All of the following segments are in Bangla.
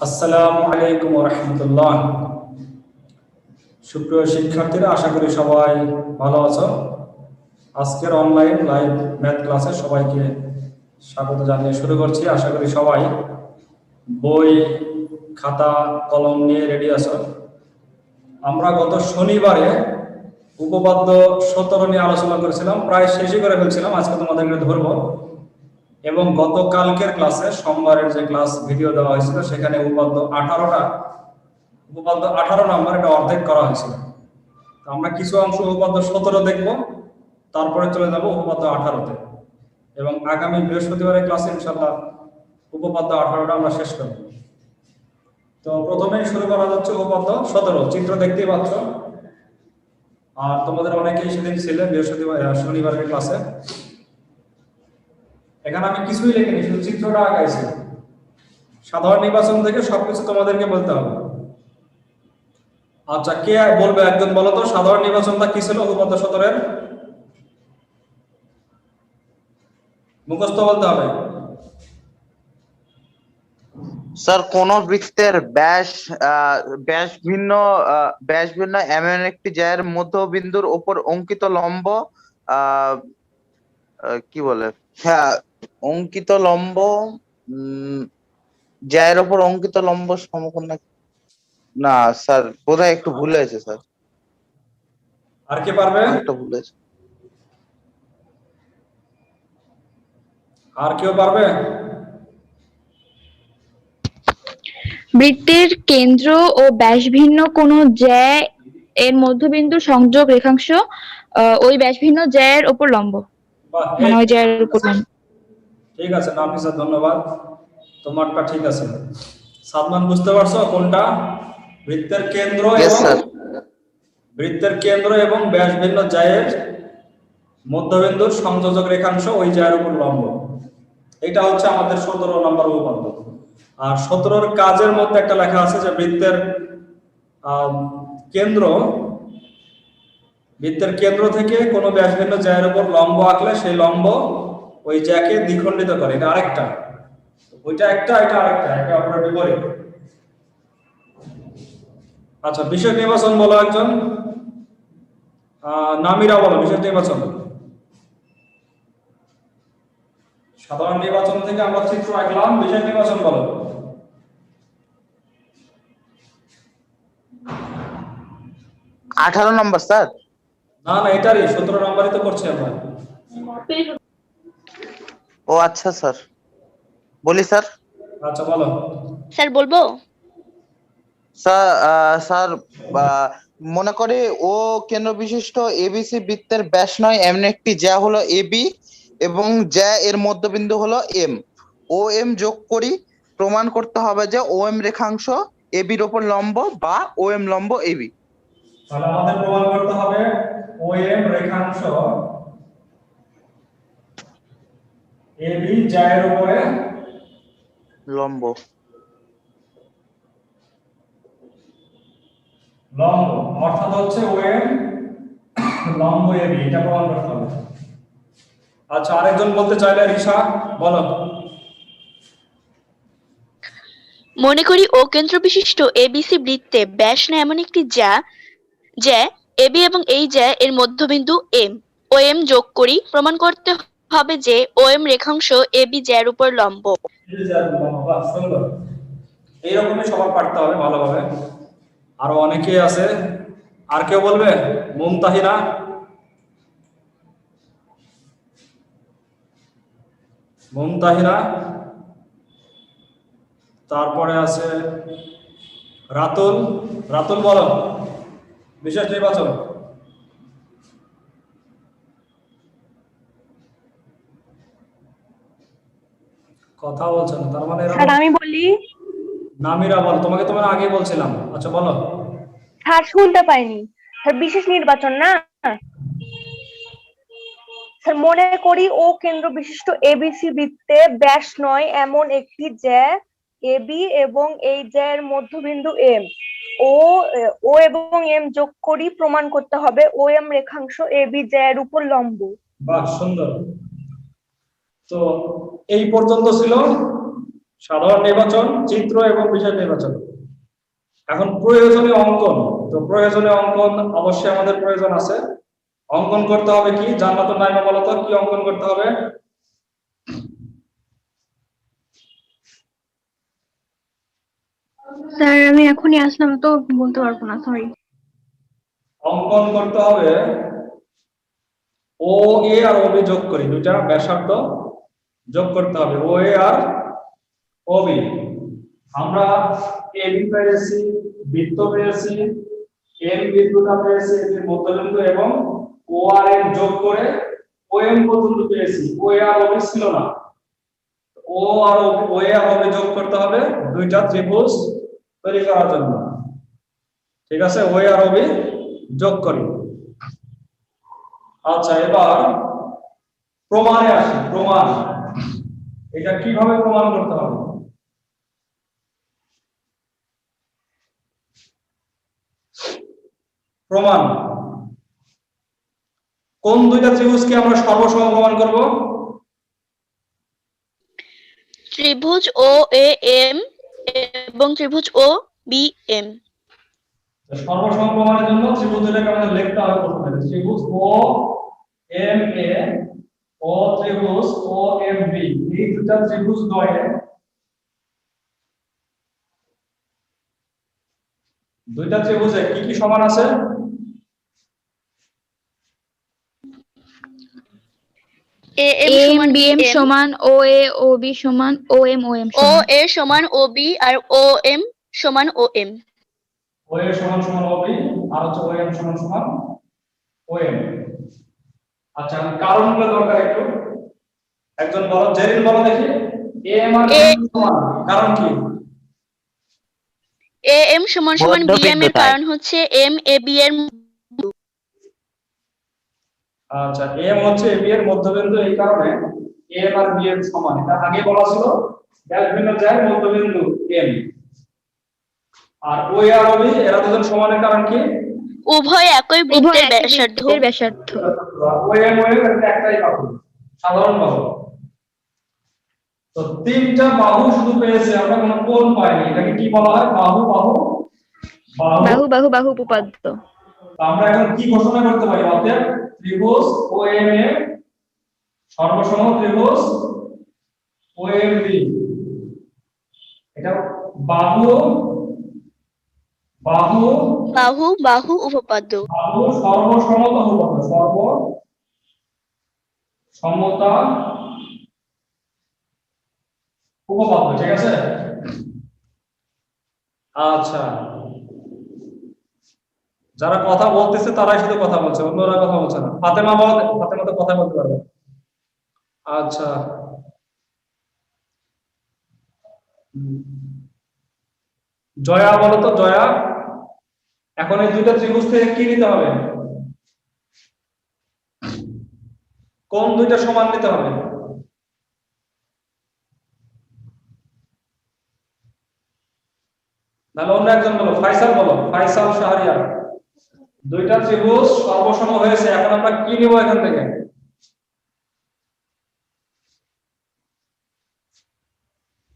আসসালামু আলাইকুম রহমতুল্লাহ সুপ্রিয় শিক্ষার্থীরা, আশা করি সবাই ভালো আছো। আজকের অনলাইন লাইভ ম্যাথ ক্লাসে সবাইকে স্বাগত জানিয়ে শুরু করছি। আশা করি সবাই বই, খাতা, কলম নিয়ে রেডি আছো। আমরা গত শনিবারে উপপাদ্য সতেরো নিয়ে আলোচনা করেছিলাম, প্রায় শেষই করে ফেলছিলাম। আজকে তোমাদেরকে ধরবো। এবং গতকালকের ক্লাসে, সোমবারের যে ক্লাস ভিডিও দেওয়া হয়েছিল, সেখানে উপপাদ্য আঠারোটা, উপপাদ্য আঠারো নাম্বার এটা অর্ধেক করা হয়েছিল। আমরা কিছু অংশ উপপাদ্য সতেরো দেখব, তারপরে চলে যাব উপপাদ্য আঠারোতে। এবং আগামী বৃহস্পতিবারের ক্লাসে ইনশাল্লাহ উপপাদ্য আঠারোটা আমরা শেষ করব। তো প্রথমেই শুরু করা যাচ্ছে উপপাদ্য সতেরো, চিত্র দেখতেই পাচ্ছ। আর তোমাদের অনেকেই সেদিন ছিলে বৃহস্পতিবার শনিবারের ক্লাসে। এখানে আমি কিছুই লিখিনি, শুধু চিত্রটা আঁকাইছি। সাধারণ নির্বাচন থেকে সবকিছু তোমাদেরকে বলতে হবে। আচ্ছা কে বলবে একজন বলো তো? সাধারণ নির্বাচনটা কি ছিল? উপপাদ্য সতেরোর? মুখস্থ বলতে হবে। স্যার, কোন বৃত্তের ব্যাস ব্যাস ভিন্ন ব্যাস ভিন্ন এমন একটি জায়ের মধ্যবিন্দুর উপর অঙ্কিত লম্ব কি বলে? হ্যাঁ অঙ্কিত লম্ব জায়ের উপর অঙ্কিত লম্ব সমকোণ না- না স্যার বোধহয় একটু ভুল হয়েছে স্যার। আর কে পারবে? একটা ভুল হয়েছে। আর কেউ পারবে? বৃত্তের কেন্দ্র ও ব্যাস ভিন্ন কোন জ্যা এর মধ্যবিন্দু সংযোগ রেখাংশ আহ, ওই ব্যাস ভিন্ন জ্যায়ের উপর লম্ব। মানে ওই জ্যায়ের উপর লম্ব। ঠিক আছে নাফিসা ধন্যবাদ। তোমারটা ঠিক আছে। সাদমান বুঝতে পারছ কোনটা? বৃত্তের কেন্দ্র এবং বৃত্তের কেন্দ্র এবং ব্যাস ভিন্ন জায়ের মধ্যবিন্দুর সংযোজক রেখাংশ ওই জায়ের উপর লম্ব। এটা হচ্ছে আমাদের সতেরো নম্বর উপপাদ্য। আর সতেরোর কাজের মধ্যে একটা লেখা আছে যে বৃত্তের কেন্দ্র বৃত্তের কেন্দ্র থেকে কোনো ব্যাসভিন্ন জায়ের উপর লম্ব আঁকলে সেই লম্ব ওই জ্যাকে দ্বিখণ্ডিত করে এটা আরেকটা। ওইটা একটা এটা আরেকটা একে অপরের বিপরীত। আচ্ছা বিষয় নির্বাচন বলো একজন। আহ, নামিরা বলো বিষয় নির্বাচন। সাধারণ নির্বাচন থেকে আমরা চিত্র আঁকলাম বিষয় নির্বাচন বলো। আঠারো নম্বর স্যার। না না এটারই সতেরো নম্বরই তো করছি আমরা। ও আচ্ছা স্যার। বলি স্যার। আচ্ছা বলো। স্যার বলব? স্যার স্যার মনে করে ও কেন্দ্র বিশিষ্ট এবিসি বৃত্তের ব্যাস নয় এমন একটি যা হলো এবি এবং যা এর মধ্যবিন্দু হলো এম। ও এম যোগ করি প্রমাণ করতে হবে যে ও এম রেখাংশ এবির ওপর লম্ব বা ও এম লম্ব এবি তাহলে আমাদের প্রমাণ করতে হবে ওএম রেখাংশ এবি জায়ের উপরে লম্ব। লম্ব অর্থাৎ হচ্ছে ওএম লম্ব এবি এটা প্রমাণ করতে হবে। আচ্ছা আরেকজন বলতে চাইলে রিশা বলো। মনে করি ও কেন্দ্র বিশিষ্ট এবিসি বৃত্তে ব্যাস না এমন একটি যা যা এবি এবং এই যা এর মধ্যবিন্দু এম। ও এম যোগ করি প্রমাণ করতে হবে যে ও এম রেখাংশ এবি জ্যার উপর লম্ব। এইরকমই সবার পারতে হবে ভালোভাবে। আরও অনেকেই আছে। আর কেউ বলবে মুমতাহিনা মুমতাহিনা তারপরে আছে রাতুল। রাতুল বলো, বিশেষ নির্বাচন। কথা বলছো না তার মানে স্যার আমি বলি নামিরা বল তোমাকে তোমার আগে বলছিলাম। আচ্ছা বলো। স্যার শুনতে পাইনি। স্যার বিশেষ নির্বাচন না? স্যার মনে করি ও কেন্দ্র বিশিষ্ট এবিসি বৃত্তে ব্যাস নয় এমন একটি জ্যা এবি এবং এই জ্যায়ের মধ্যবিন্দু এম ও ও এবং এম যোগ করি প্রমাণ করতে হবে। ও এম রেখাংশ এবি জ্যায়ের উপর লম্ব। বাহ সুন্দর। তো এই পর্যন্ত ছিল সাধারণ নির্বাচন চিত্র এবং বিষয় নির্বাচন। এখন প্রয়োজনীয় অঙ্কন। তো প্রয়োজনীয় অঙ্কন অবশ্যই আমাদের প্রয়োজন আছে। অঙ্কন করতে হবে কি? জান্নাত নাইমা বলতো কি অঙ্কন করতে হবে? স্যার আমি এখনই আসলাম তো বলতে পারব না সরি অঙ্কন করতে হবে ও এ আর ও বি যোগ করি দুইটা ব্যাসার্ধ। যোগ করতে হবে। ও এ আর ও বি আমরা এ বি পেয়েছি বৃত্ত পেয়েছি এম বিন্দুটা পেয়েছি এটির মধ্যবিন্দু এবং ও আর এম যোগ করে ও এম পর্যন্ত পেয়েছি। ও এ আর ও বি ছিল না। ও আর ও এ আর ও বি যোগ করতে হবে দুইটা ত্রিভুজ তৈরি করার জন্য। ঠিক আছে? ও আর ও বি যোগ করি। আচ্ছা এবার প্রমাণে আসি। প্রমাণ। এটা কীভাবে প্রমাণ করতে হবে? প্রমাণ। কোন দুইটা ত্রিভুজকে আমরা সর্বসম প্রমাণ করব? ত্রিভুজ ও এ এম এবং ত্রিভুজ ও বি এম। সর্বসম প্রমাণের জন্য ত্রিভুজ দুটাকে আমাদের লিখতে হবে প্রথমে। ত্রিভুজ ও এম এ ও ত্রিভুজ ও এম বি এই দুটা ত্রিভুজ দ্বয়ে দুইটা ত্রিভুজে কি কি সমান আছে? এ এম এম সমান বি এম সমান ও এ ও বি সমান ও এম ও এম ও এ সমান ও বি আর ও এম সমান ও এম ও এ সমান সমান ও বি আর হচ্ছে ও এম সমান সমান ও এম আচ্ছা কারণগুলো দরকার একটু। একজন বলো জেরিন বলো দেখি। এ এম আর সমান কারণ কি? এ এম সমান সমান বি এম এর কারণ হচ্ছে এম এ বি এর আচ্ছা এম হচ্ছে এ বি এর মধ্যবিন্দু এই কারণে এ এম আর বি এর সমান। এটা আগে বলা ছিল ব্যাস ভিন্ন যায় মধ্যবিন্দু এম। আর ও আর ও বি এরা দুজন সমানের কারণ কি? উভয় একই উভয় বৃত্তের একই ব্যাসার্ধ। বৃত্তের ব্যাসার্ধ সাধারণ বাহু। তো তিনটা বাহু শুধু পেয়েছে আমরা কোনো কোণ পাইনি। এটাকে কি বলা হয়? বাহু বাহু বাহু। বাহু বাহু উপপাদ্য। তো আমরা এখন কি ঘোষণা করতে পারি? অতএব ত্রিভুজ ও এম এ সর্বসম ত্রিভুজ ও এম বি এটা বাহু বাহু বাহু বাহু উপপাদ্য। বাহু সর্বসমতা হতে সর্ব সমতা উপপাদ্য ঠিক আছে? আচ্ছা। যারা কথা বলতেছে তারাই শুধু কথা বলছে অন্যরা কথা বলছে না। ফাতেমা বলো ফাতেমা তো কথা বলতে পারবে। আচ্ছা। জয়া বলো তো জয়া। এখন এই দুইটা ত্রিভুজ থেকে কি নিতে হবে? কোন দুইটা সমান নিতে হবে? তাহলে অন্য একজন বলো, ফাইসাল বলো, ফাইসাল শাহরিয়ার। দুইটা ত্রিভুজ সর্বসম হয়েছে, এখন আমরা কি নিব এখান থেকে?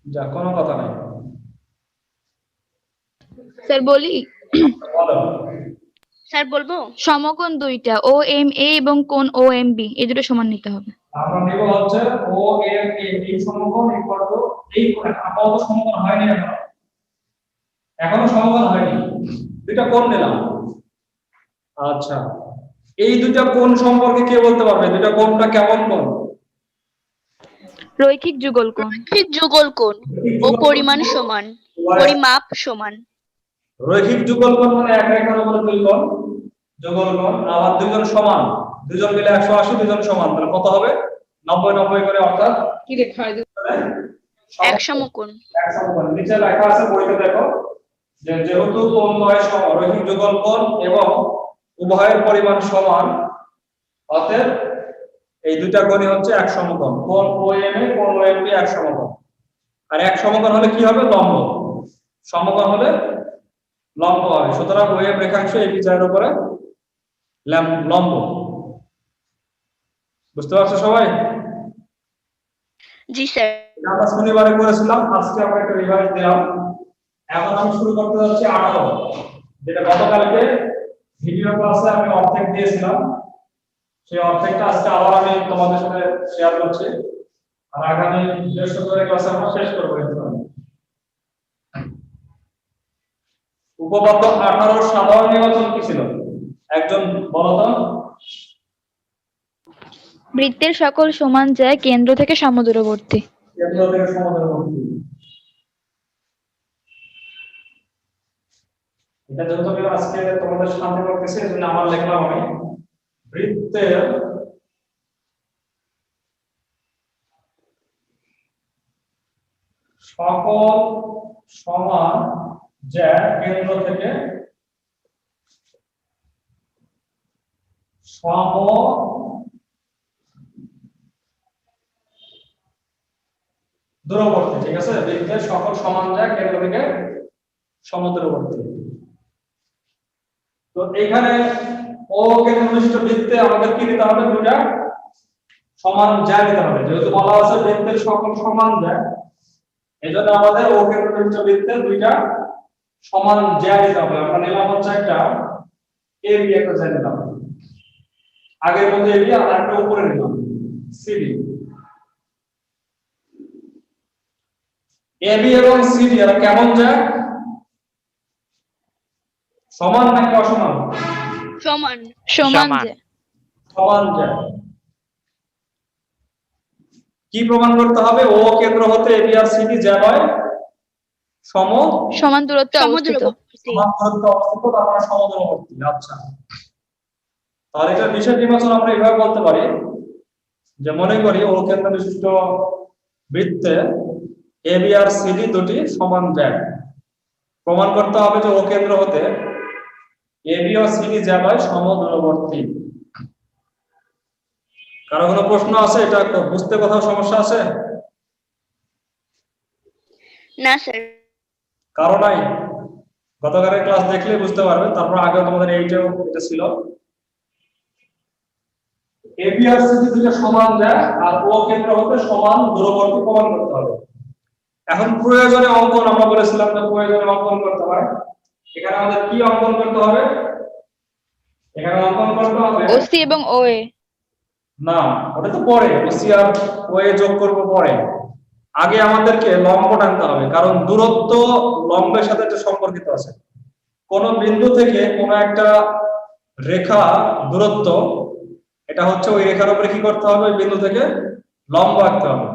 যা, কোনো কথা নাই। স্যার, বলি। বলো স্যার বলব? সমকোণ দুইটা ও এম এ এবং কোণ ও এম বি এই দুটো সমান নিতে হবে। আমরা নিব হচ্ছে ও এম এ এই সমকোণ ইকুয়াল টু এই কোণ আপাতত সমকোণ হয়নি এখনও। এখনও সমকোণ হয়নি। দুইটা কোণ নিলাম। আচ্ছা। এই দুইটা কোণ সম্পর্কে কে বলতে পারবে? দুইটা কোণটা কেমন কোণ? রৈখিক যুগল কোণ। ঠিক যুগল কোণ। ও পরিমাণ সমান পরিমাপ সমান। রৈখিক যুগল কোণ মানে এক রেখার উপরে দুই কোণ যুগল কোণ আবার দুইজন সমান। দুজন মিলে একশো আশি দুজন সমান। তাহলে কত হবে? নব্বই নব্বই করে অর্থাৎ কি লেখা হয়? এক সমকোণ এক সমকোণ নিচে লেখা আছে বইতে দেখো যে যেহেতু কোণ দ্বয় সম রৈখিক যুগল কোণ এবং উভয়ের পরিমাণ সমান অতএব এই দুইটা কোণই হচ্ছে এক সমকোণ কোণ ও এম এ কোণ ও এম বি এক সমকোণ আর এক সমকোণ হলে কি হবে? লম্ব। সমকোণ হলে লম্ব হবে। সুতরাং ও এম রেখাংশ এই বিচারের উপরে লম্ব। বুঝতে পারছ সবাই? জি স্যার। আমরা শনিবারে করেছিলাম আজকে আমরা একটা রিভাইজ দিলাম। এখন আমি শুরু করতে যাচ্ছি আঠারো যেটা গতকালকে ভিডিও ক্লাসে আমি অর্ধেক দিয়েছিলাম। সেই অর্ধেকটা আজকে আবার আমি তোমাদের সাথে শেয়ার করছি। আর আগামী বৃহস্পতিবার ক্লাসে আমরা শেষ করব ইনশাআল্লাহ। উপপাদ্য আঠারো সাধারণ নির্বাচন কি ছিল? একজন বলো তো। বৃত্তের সকল সমান যায় কেন্দ্র থেকে সমদূরবর্তী। কেন্দ্র থেকে সমুদ্রের মধ্যে এটা যেহেতু আমি আজকে তোমাদের সামনে করতেছি আমার লিখলাম আমি বৃত্তের সকল সমান যা কেন্দ্র থেকে সম দূরবর্তী, ঠিক আছে? বৃত্তের সকল সমান কেন্দ্র থেকে তো এখানে ও বৃত্তে আমাদের কি হবে? দুটা সমান যায় দিতে হবে। যেহেতু বলা আছে বৃত্তের সকল সমান যায় এই জন্য আমাদের ও কেন্দ্রবিষ্ট বৃত্তে দুইটা সমান যায় দিতে হবে। আমরা নিলাম হচ্ছে একটা এ বি একটা যায় নিলাম। আগের মতো এ বি আর একটা উপরে নিলাম। সিডি এবি এবং সিডি এরা কেমন যায়? সমান নাকি অসমান? সমান। সমান। সমান। জ্যা সমান যায়। কি প্রমাণ করতে হবে? ও কেন্দ্র হতে এবি আর সিডি যা হয় সম সমান দূরত্বে অবস্থিত। সমান দূরত্বে অবস্থিত তার মানে সমদূরবর্তী আচ্ছা। তাহলে এটা বিশেষ নির্বাচন আমরা এইভাবে বলতে পারি যে মনে করি ও কেন্দ্র বিশিষ্ট বৃত্তে এবি আর সিডি দুটি সমান জ্যাক প্রমাণ করতে হবে যে ও কেন্দ্র হতে এবি ও সিডি জ্যাক হয় সমদূরবর্তী। কারও কোনো প্রশ্ন আছে? এটা বুঝতে কোথাও সমস্যা আছে? না স্যার। কারও নাই। গতকালের ক্লাস দেখলে বুঝতে পারবে তারপর আগে তোমাদের এইটাও এটা ছিল। এবি আর সমান যায় আর ও কেন্দ্র হতে সমান দূরবর্তী প্রমাণ করতে হবে। এখন প্রয়োজনে অঙ্কন আমরা বলেছিলাম যে প্রয়োজনে অঙ্কন করতে হয়। এখানে আমাদের কি অঙ্কন করতে হবে? এখানে অঙ্কন করতে হবে ওসি এবং ওএ না ওটা তো পরে ওসি আর ওয়ে যোগ করব পরে। আগে আমাদেরকে লম্ব টানতে হবে কারণ দূরত্ব লম্বের সাথে একটা সম্পর্কিত আছে কোন বিন্দু থেকে কোন একটা রেখা দূরত্ব এটা হচ্ছে ওই রেখার উপরে কি করতে হবে ওই বিন্দু থেকে লম্ব আঁকতে হবে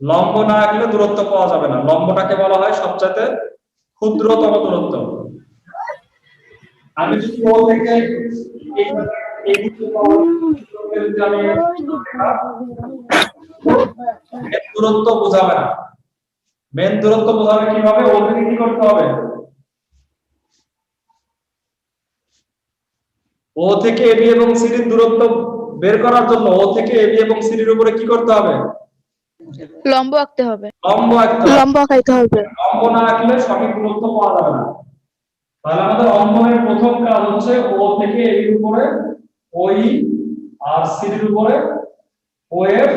লম্ব না আঁকলে দূরত্ব পাওয়া যাবে না লম্বটাকে বলা হয় সবচাইতে ক্ষুদ্রতম দূরত্ব আমি যদি ও থেকে আমি মেন দূরত্ব বোঝাবে না। মেন দূরত্ব বোঝাবে কীভাবে? ও কি করতে হবে? ও থেকে এবি এবং সিডির দূরত্ব বের করার জন্য ও থেকে এবি এবং সিডির উপরে কি করতে হবে? লম্ব আঁকতে হবে। লম্ব আঁকতে হবে। লম্ব আঁকাইতে হবে। লম্ব না আঁকলে সঠিক দূরত্ব পাওয়া যাবে না। তাহলে আমাদের অঙ্কনের প্রথম কাজ হচ্ছে ও থেকে এর উপরে ওই আর সিডির উপরে ও এর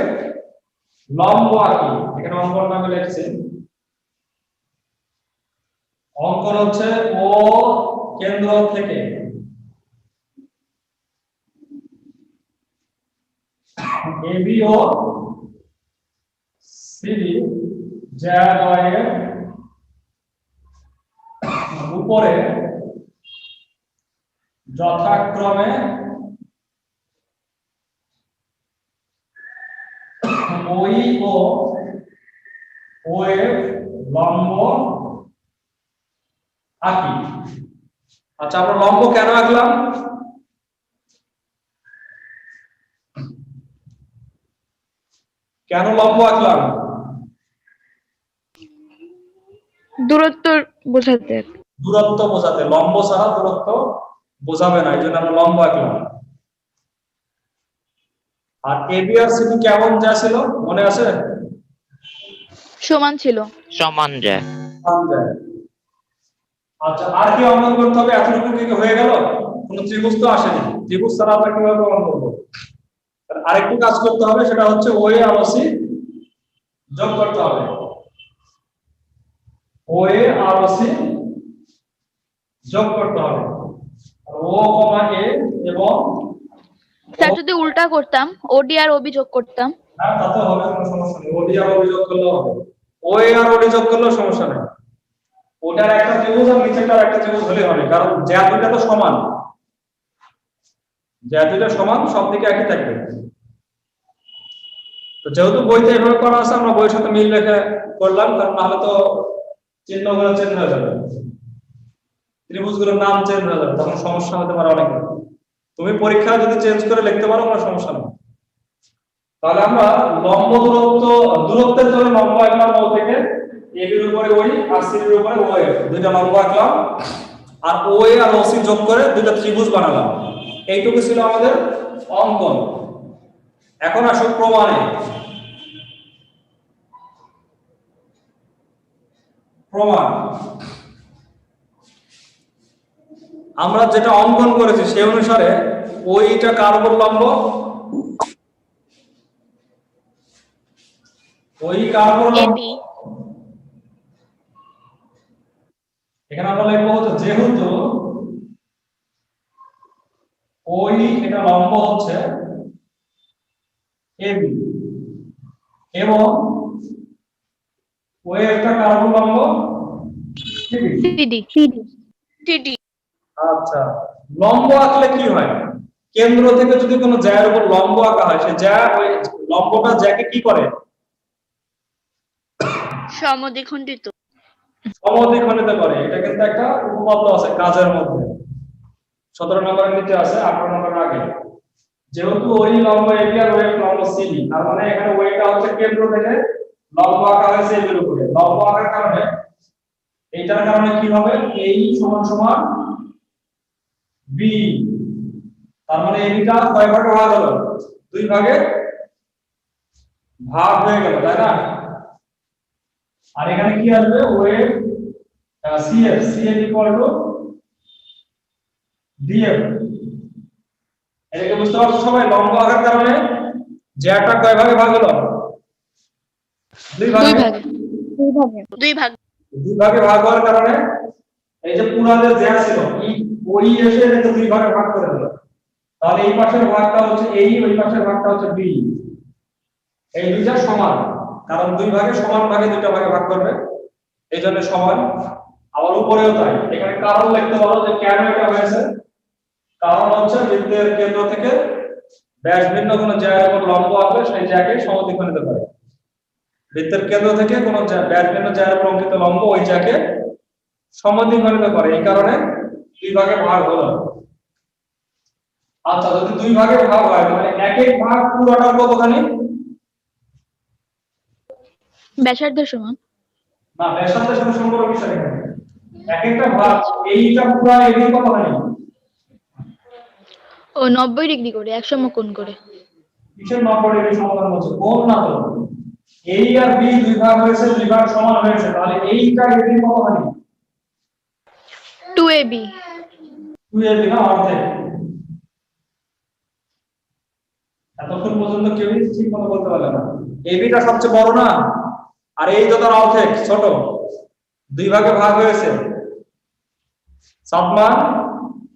লম্ব আঁকি, এখানে অঙ্কন নামে লিখছি। অঙ্কন হচ্ছে ও কেন্দ্র থেকে। এবি ও সিডি জ্যায়ের উপরে যথাক্রমে ওই ও ওয়ের লম্ব আঁকি। আচ্ছা আমরা লম্ব কেন আঁকলাম? কেন লম্ব আঁকলাম? দূরত্ব বোঝাতে। দূরত্ব বোঝাতে। লম্ব ছাড়া দূরত্ব বোঝাবে না এই জন্য আমরা লম্ব আঁকলাম। আর এবি আর সিডি কেমন যা ছিল? মনে আছে? সমান ছিল। সমান যায়। সমান যায়। আচ্ছা আর কি অঙ্কন করতে হবে? এতটুকু কি হয়ে গেল? কোন ত্রিভুজ তো আসেনি। ত্রিভুজ ছাড়া আমরা কীভাবে প্রমাণ করব? আর আরেকটু কাজ করতে হবে সেটা হচ্ছে ওয়ে আর ওসি যোগ করতে হবে। ও এ আর ও সি যোগ করতে হবে। ও কমা এ এবং স্যার, যদি উল্টা করতাম ওডি আর ওবি যোগ করতাম। হ্যাঁ তাতে হবে, কোনো সমস্যা নেই। ওডি আর হবে। আর সমস্যা নেই। ওটার একটা ত্রিভুজ আর একটা ত্রিভুজ হলেই হবে, কারণ জ্যা তো সমান। জ্যা সমান, সব দিকে একই থাকবে। তো যেহেতু বইতে এভাবে করা আছে, আমরা বইয়ের সাথে মিল রেখে করলাম, কারণ নাহলে তো চিহ্নগুলো চেঞ্জ হয়ে যাবে। ত্রিভুজগুলোর নাম চেঞ্জ হয়ে যাবে, তখন সমস্যা হতে পারে অনেক। তুমি পরীক্ষা যদি চেঞ্জ করে লিখতে পারো, কোনো সমস্যা নেই। তাহলে আমরা লম্ব দূরত্ব, দূরত্বের জন্য লম্ব আঁকলাম ও থেকে এ বির উপরে ওই আর সি এর উপরে ও দুইটা লম্ব আঁকলাম, আর ও এ আর ও সি যোগ করে দুইটা ত্রিভুজ বানালাম। এইটুকু ছিল আমাদের অঙ্কন। এখন আসো প্রমাণে। প্রমাণ। আমরা যেটা অঙ্কন করেছি সেই অনুসারে ওইটা কার উপর লম্ব ওই কার উপর লম্ব এখানে আমরা লিখব হচ্ছে যেহেতু ওই এটা লম্ব হচ্ছে এবি এবং ওই একটা কার্বন লম্ব ঠিক সিডি টিডি আচ্ছা লম্ব আঁকলে কি হয়? কেন্দ্র থেকে যদি কোনো জ্যায়ের উপর লম্ব আঁকা হয় সে জ্যা ওই লম্বটা জ্যাকে কি করে? সমদ্বিখণ্ডিত। সমদ্বিখণ্ডিত করে। এটা কিন্তু একটা উপপাদ্য আছে কাজের মধ্যে। সতেরো নম্বরের নিচে আছে আঠারো নম্বরের আগে। যেহেতু ওই লম্ব আর ওই লম্ব সিবি তার মানে এখানে ওইটা হচ্ছে কেন্দ্র থেকে লম্ব আঁকা হয়েছে এবির উপরে। লম্ব আঁকার কারণে এইটার কারণে কি হবে? এই সমান সমান বি তার মানে এবিটা কয় ভাগে ভাগ হলো। দুই ভাগে ভাগ হয়ে গেল তাই না? আর এখানে কি আসবে? Wave CF CF equal to DF এটাকে বুঝতে পারছ সবাই? লম্ব আকার কারণে জ্যাটা কয় ভাগে ভাগ হলো? দুই ভাগে। দুই ভাগে। দুই ভাগ। দুই ভাগে ভাগ হওয়ার কারণে এই যে পুরা যে জ্যা ছিল এই ওই এসে এটাকে দুই ভাগে ভাগ করে দিল। তাহলে এই পাশের ভাগটা হচ্ছে এই ওই পাশের ভাগটা হচ্ছে বি এই দুইটা সমান, কারণ দুই ভাগে সমান ভাগে দুইটা ভাগে ভাগ করবে। এই জন্য সমান। আবার উপরেও তাই। এখানে কারণ লিখতে পারো যে কেন এটা হয়েছে? কারণ হচ্ছে বৃত্তের কেন্দ্র থেকে ব্যাস ভিন্ন কোনো জায়গার উপর লম্ব আসবে সেই জায়গায় সমদ্বিখণ্ডিত করে বৃত্তের কেন্দ্র থেকে কোনো ব্যাস ভিন্ন জায়গার উপর অঙ্কিত লম্ব ওই জায়গাকে সমদ্বিখণ্ডিত করে। এই কারণে দুই ভাগে ভাগ হলো। আচ্ছা যদি দুই ভাগে ভাগ হয় মানে এক এক ভাগ পুরোটার কতখানি? ব্যাসার্ধের সমান। না ব্যাসার্ধের সাথে সম্পর্ক এখানে। এক একটা ভাগ এইটা পুরো এর কতখানি? ও নব্বই ডিগ্রি করে একশো কোণ করে। কিসের নম্বর এর সমাধান হচ্ছে কোন না তো? এই আর বি দুই ভাগ হয়েছে দুই ভাগ সমান হয়েছে তাহলে এইটা এর কতখানি? টু এর অর্ধেক। এতক্ষণ পর্যন্ত কেউই ঠিক মতো বলতে পারলে না। এবিটা সবচেয়ে বড় না? আর এই তো তার অর্ধেক ছোট দুই ভাগে ভাগ হয়েছে। সাতমান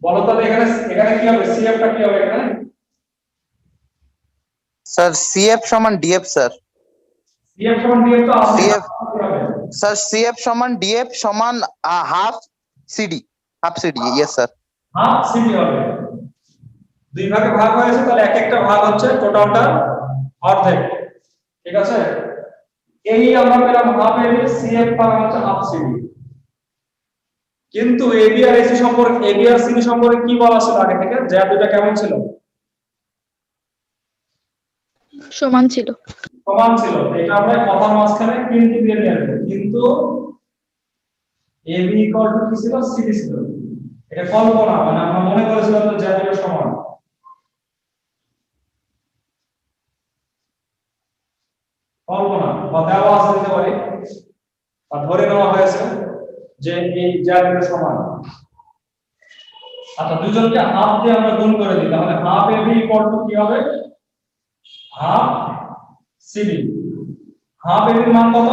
বলো তাহলে এখানে এখানে কি হবে? সিএফটা কি হবে এখানে? স্যার সিএফ সমান ডিএফ স্যার। সিএফ সমান ডিএফ তো হবে স্যার সিএফ সমান ডিএফ সমান half CD half CD yes sir half CT হবে। দুই ভাগে ভাগ হয়েছে তাহলে এক একটা ভাগ হচ্ছে টোটালটা অর্ধেক। ঠিক আছে? এই আমরা পেলাম হাফ এবি সিএফ পাওয়া হচ্ছে হাফ সিডি কিন্তু এবি আর এসি সম্পর্কে এবি আর সিডি সম্পর্কে কি বলা ছিল আগে থেকে? যে দুটা কেমন ছিল? সমান ছিল। সমান ছিল। এটা আমরা কথার মাঝখানে কিন্তু দিয়ে নিয়ে আসব কিন্তু এবি ইকুয়াল টু কি ছিল? সিডি ছিল। এটা কল্পনা মানে আমরা মনে করেছিলাম যে দুটো সমান। কল্পনা বা দেওয়া আছে দিতে পারি বা ধরে নেওয়া হয়েছে যে এই জায়গাটা সমান। আচ্ছা দুজনকে হাফ দিয়ে আমরা গুণ করে দিই তাহলে হাফ এবি ইকুয়াল টু কি হবে? হাফ সিডি হাফ এ এবির মান কত?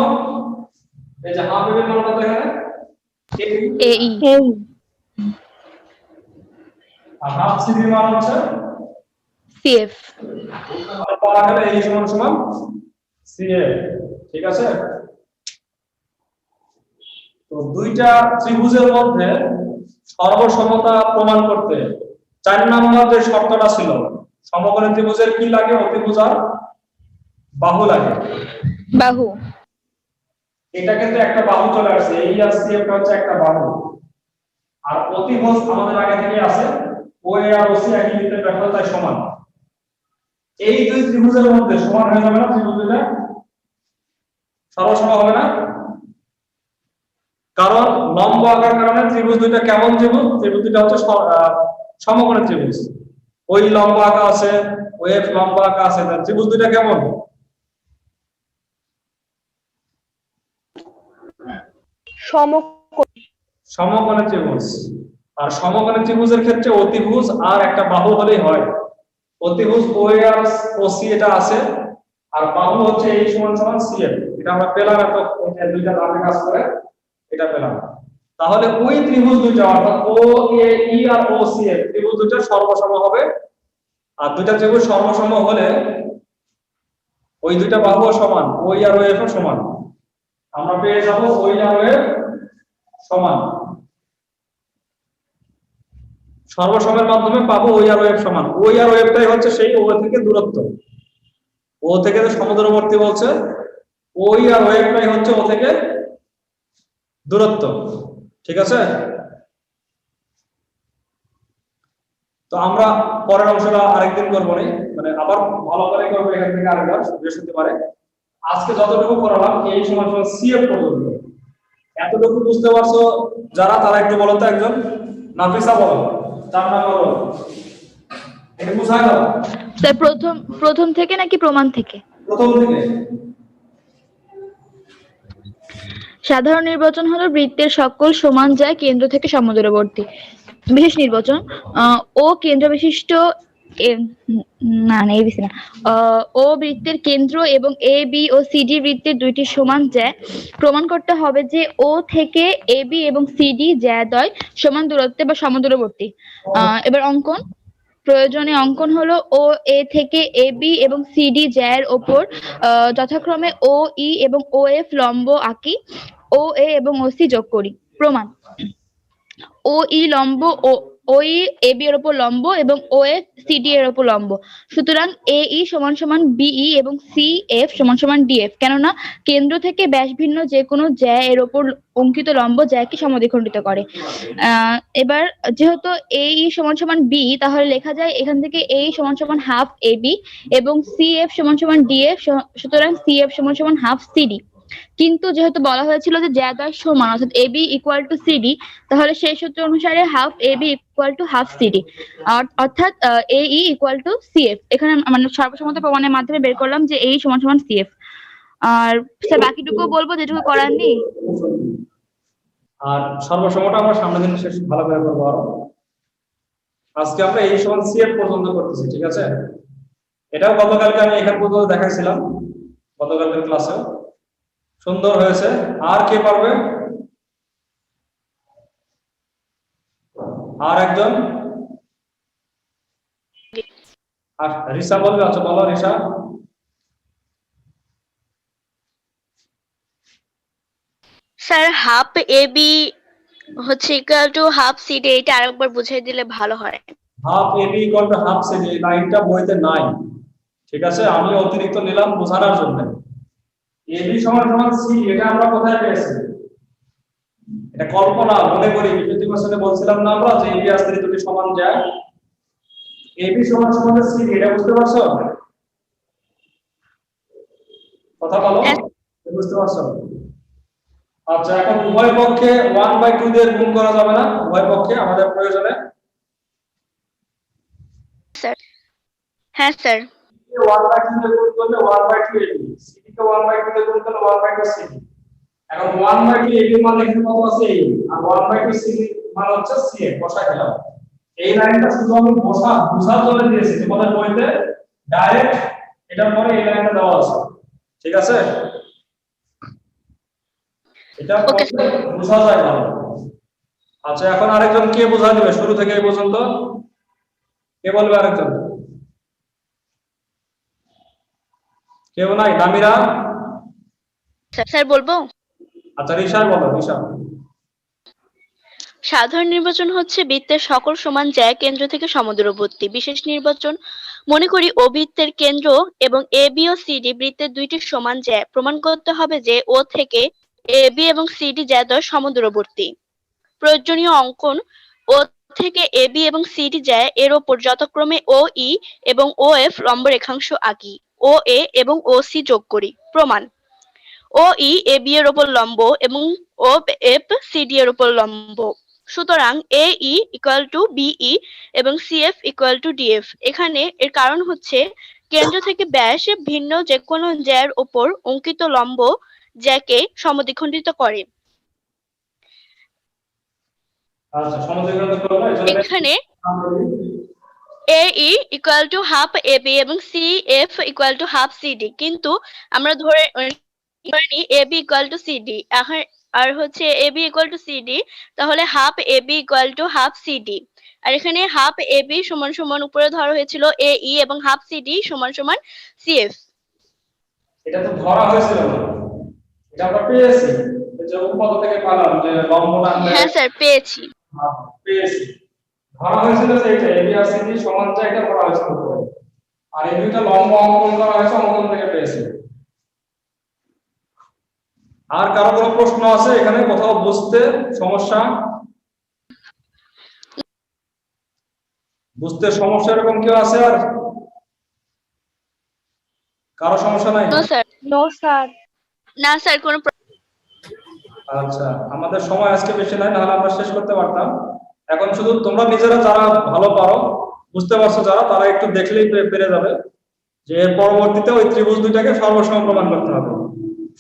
এই যে হাফ এ এবির মান কত এখানে? এ ই আর হাফ সিবির মান হচ্ছে সি এফ তাহলে এই সমান সমান সিএ ঠিক আছে? তো দুইটা ত্রিভুজের মধ্যে সর্বসমতা প্রমাণ করতে চার নম্বর যে শর্তটা ছিল সমকোণী ত্রিভুজের কি লাগে? অতিভুজ আর বাহু লাগে। বাহু। এটা কিন্তু একটা বাহু চলে আসছে এই আর সি একটা হচ্ছে একটা বাহু। আর অতিভুজ আমাদের আগে থেকে আছে। ও এ আর ও একই বৃত্তের ব্যাসার্ধ সমান। এই দুই ত্রিভুজের মধ্যে সমান হয়ে যাবে না ত্রিভুজ দুইটা সর্বসম হবে না? কারণ লম্ব আকার কারণে ত্রিভুজ দুইটা কেমন ত্রিভুজ? ত্রিভুজ দুইটা হচ্ছে স- আহ, সমকোণী ত্রিভুজ। ওই লম্ব আঁকা আছে ওয়েভ লম্ব আঁকা আছে ত্রিভুজ দুইটা কেমন? সমকোণী সমকোণী ত্রিভুজ। আর সমকোণী ত্রিভুজের ক্ষেত্রে অতিভুজ আর একটা বাহু হলেই হয়। অতিভুজ ও আর ও সি এটা আছে, আর বাহু হচ্ছে এই সমান সমান সি এফ এটা আমরা পেলাম এত দুইটা দামে কাজ করে, এটা পেলাম। তাহলে ওই ত্রিভুজ দুইটা, অর্থাৎ ও এ ই আর ও সি এফ ত্রিভুজ দুইটা সর্বসম হবে। আর দুইটা ত্রিভুজ সর্বসম হলে ওই দুইটা বাহু সমান ওই আর ও এফ সমান। আমরা পেয়ে যাব ওই আর ও এফ সমান। সর্বসমের মাধ্যমে পাবো ওই আর ওয়েব সমান। ওই আর ওয়েবটাই হচ্ছে সেই ও থেকে দূরত্ব। ও থেকে যে সমুদ্রবর্তী বলছে, ওই আর ওয়েবটাই হচ্ছে ও থেকে দূরত্ব। ঠিক আছে? তো আমরা পরের অংশটা আরেকদিন করব নি। মানে আবার ভালো করে করব এখান থেকে আরেকবার বৃহস্পতিবারে আজকে যতটুকু করালাম, এই সমান সিএফ পর্যন্ত। এতটুকু বুঝতে পারছ যারা, তারা একটু বলো তো একজন। নাফিসা বলো। এটা স্যার প্রথম প্রথম থেকে নাকি প্রমাণ থেকে? প্রথম থেকে। সাধারণ নির্বাচন হলো বৃত্তের সকল সমান যায় কেন্দ্র থেকে সমদূরবর্তী। বিশেষ নির্বাচন আহ, ও কেন্দ্র বিশিষ্ট না না এবিসি না। ও বৃত্তের কেন্দ্র এবং এ, বি ও সিডি বৃত্তের দুইটি সমান জ্যা প্রমাণ করতে হবে যে ও থেকে এ, বি এবং সিডি জ্যাদয় সমান দূরত্বে বা সমদূরবর্তী। এবার অঙ্কন। প্রয়োজনে অঙ্কন হলো ও, এ থেকে এ, বি এবং সিডি জ্যার ওপর যথাক্রমে ও, ই এবং ও, এফ লম্ব আঁকি, ও, এ এবং ও, সি যোগ করি। প্রমাণ। ও, ই লম্ব ও ওই এ বি এর উপর লম্ব এবং ও এফ সিডি এর উপর লম্ব। সুতরাং এ ই সমান সমান বিই এবং সি এফ সমান সমান ডিএফ কেননা কেন্দ্র থেকে ব্যাস ভিন্ন যে কোনো জ্যা এর উপর অঙ্কিত লম্ব জ্যাকে সমদ্বিখণ্ডিত করে। এবার যেহেতু এ ই সমান সমান বি তাহলে লেখা যায় এখান থেকে এ সমান সমান হাফ এ বি এবং সি এফ সমান সমান ডিএফ সুতরাং সি এফ সমান সমান হাফ সিডি কিন্তু যেহেতু বলা হয়েছিল যে জ্যাদয় সমান, অর্থাৎ A B equal to CD তাহলে সেই সূত্র অনুসারে half A B equal to half CD অর্থাৎ A E equal to CF এখানে মানে সর্বসম্মত প্রমাণের মাধ্যমে বের করলাম যে এই সমান সমান সিএফ আর স্যার বাকিটুকু বলব যেটুকু করার নেই? আর সর্বসময়টা আমরা সামনের দিন শেষ, ভালো করে করব আরও। আজকে আমরা এই সমান সিএফ পর্যন্ত করতেছি, ঠিক আছে? এটাও গতকালকে আমি এখান পর্যন্ত দেখাইছিলাম, গতকালকের ক্লাসে সুন্দর হয়েছে। আর কে পারবে? আর একজন? রিসা বলবে? আচ্ছা বলো Risa. Sir half A B হচ্ছে ইকুয়াল টু হাফ সিডি এটা আরেকবার বুঝিয়ে দিলে ভালো হয়। Half AB equal to half CD লাইনটা বইতে নাই। ঠিক আছে? আমি অতিরিক্ত নিলাম বোঝানোর জন্য। এবি সমান সমান সি এটা আমরা কোথায় পেয়েছি? এটা কল্পনা মনে করি বিপরীত কোশ্চেনে বলছিলাম না আমরা যে এবি আর সি দুটি সমান যায়। এবি সমান সমান সি এটা বুঝতে পারছ? কথা বলো। বুঝতে পারছ? আচ্ছা এখন উভয় পক্ষে ওয়ান বাই টু দিয়ে গুণ করা যাবে না। উভয় পক্ষে আমাদের প্রয়োজনে। স্যার হ্যাঁ স্যার ওয়ান বাই টু দিয়ে গুণ করলে one by two AB CD K one by two দিয়ে গুণ করলে ওয়ান বাই টু সিডি এখন ওয়ান বাই টু এবি মান এখানে কত আছে? এই আর ওয়ান বাই টু সিডি মান হচ্ছে সি এ বসা গেলাম এই লাইনটা শুধু আমি বসা বুঝার জন্য দিয়েছি। তোমাদের বইতে? ডাইরেক্ট এটার পরে এই লাইনটা দেওয়া আছে। ঠিক আছে? এটা বোঝা যায় ভালো। আচ্ছা এখন আরেকজন কে বোঝা দিবে? শুরু থেকে এই পর্যন্ত। কে বলবে আরেকজন? কেউ নাই? নামিরা স্যার- বলব? আচ্ছা রিশার বলো রিশা সাধারণ নির্বাচন হচ্ছে বৃত্তের সকল সমান জ্যা কেন্দ্র থেকে সমদূরবর্তী। বিশেষ নির্বাচন মনে করি ও বৃত্তের কেন্দ্র এবং এ বি ও সিডি বৃত্তের দুইটি সমান জ্যা প্রমাণ করতে হবে যে ও থেকে এ বি এবং সিডি জ্যাদ্বয় সমদূরবর্তী। প্রয়োজনীয় অঙ্কন ও থেকে এ বি এবং সিডি জ্যা এর ওপর যথাক্রমে ও ই এবং ও এফ লম্ব রেখাংশ আঁকি। ও এ এবং ও সি যোগ করি। প্রমাণ। ও ই এ বি এর উপর লম্ব এবং ও এফ সিডি এর উপর লম্ব। সুতরাং A E equal to BE এবং সিএফ ইকুয়াল টু ডিএফ এখানে এর কারণ হচ্ছে কেন্দ্র থেকে ব্যাস ভিন্ন যে কোনো জ্যার ওপর অঙ্কিত লম্ব জ্যাকে সমদ্বিখণ্ডিত করে। আচ্ছা এখানে A E equal to half A B এবং C F equal to half CD কিন্তু আমরা ধরে নিই A B equal to CD এখন আর হচ্ছে A B equal to CD তাহলে half A B equal to half CD আর এখানে হাফ এ বি সমান সমান উপরে ধরা হয়েছিল এ ই এবং হাফ সিডি সমান সমান সিএফ এটা তো ধরা হয়েছিল এটা আমরা পেয়েছি। যে উপপাদ্য থেকে পেলাম যে লম্ব টানলে হ্যাঁ স্যার পেয়েছি। হ্যাঁ, পেয়েছি। ধরা হয়েছিল যে এটা এবি আর সিডি সমান এটা ধরা হয়েছিল। আর এই দুইটা লম্ব অঙ্কন করা হয়েছে অঙ্কন থেকে পেয়েছি। আর কারও কোনো প্রশ্ন আছে? এখানে কোথাও বুঝতে সমস্যা? বুঝতে সমস্যা এরকম কেউ আছে আর? কারও সমস্যা নাই? নো স্যার নো স্যার না স্যার কোনো আচ্ছা আমাদের সময় আজকে বেশি নাই নাহলে আমরা শেষ করতে পারতাম। এখন শুধু তোমরা নিজেরা যারা ভালো পারো, বুঝতে পারছ যারা, তারা একটু দেখলেই পেরে যাবে যে পরবর্তীতে ওই ত্রিভুজ দুইটাকে সর্বসম প্রমাণ করতে হবে।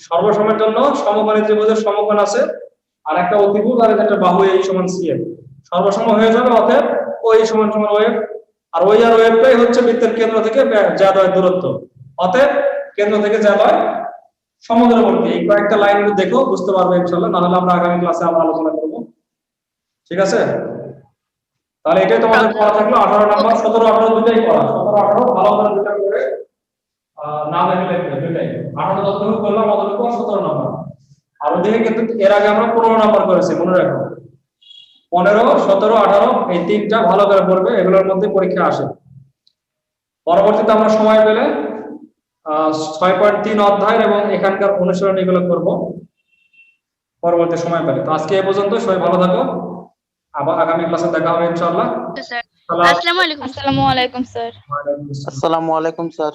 সর্বসমের জন্য সমকোণী ত্রিভুজের সমকোণ আছে, আর একটা অতিভুজ আর একটা বাহু এই সমান সি এফ সর্বসম হয়ে যাবে অতএব ওই সমান সমান ওয়েব আর ওই আর ওয়েবটাই হচ্ছে বৃত্তের কেন্দ্র থেকে জ্যাদয়ের দূরত্ব। অতএব কেন্দ্র থেকে জ্যাদয় সমুদ্রবর্তী, এই কয়েকটা লাইন দেখো, বুঝতে পারবে ইনশাল্লাহ নাহলে আমরা আগামী ক্লাসে আবার আলোচনা করব। ঠিক আছে? তাহলে এটাই তোমাদের পড়া থাকল। আঠারো নাম্বার সতেরো আঠারো দুটাই পড়া। সতেরো আঠারো ভালো করে দুটা করে না দেখে লিখবে দুটাই আঠারো যতটুকু করলাম অতটুকু সতেরো নাম্বার। আর ওদিকে কিন্তু এর আগে আমরা পনেরো নাম্বার করেছি মনে রাখো। পনেরো সতেরো আঠারো এই তিনটা ভালো করে পড়বে এগুলোর মধ্যে পরীক্ষা আসে। পরবর্তীতে আমরা সময় পেলে আহ, ছয় পয়েন্ট তিন অধ্যায় এবং এখানকার অনুসরণ এগুলো করব। পরবর্তী সময় পেলে। তো আজকে এ পর্যন্ত সবাই ভালো থাকো। আবার আগামী ক্লাসে দেখা হবে ইনশাআল্লাহ। স্যার আসসালামু আলাইকুম। আসসালামু আলাইকুম স্যার। আসসালামু আলাইকুম স্যার।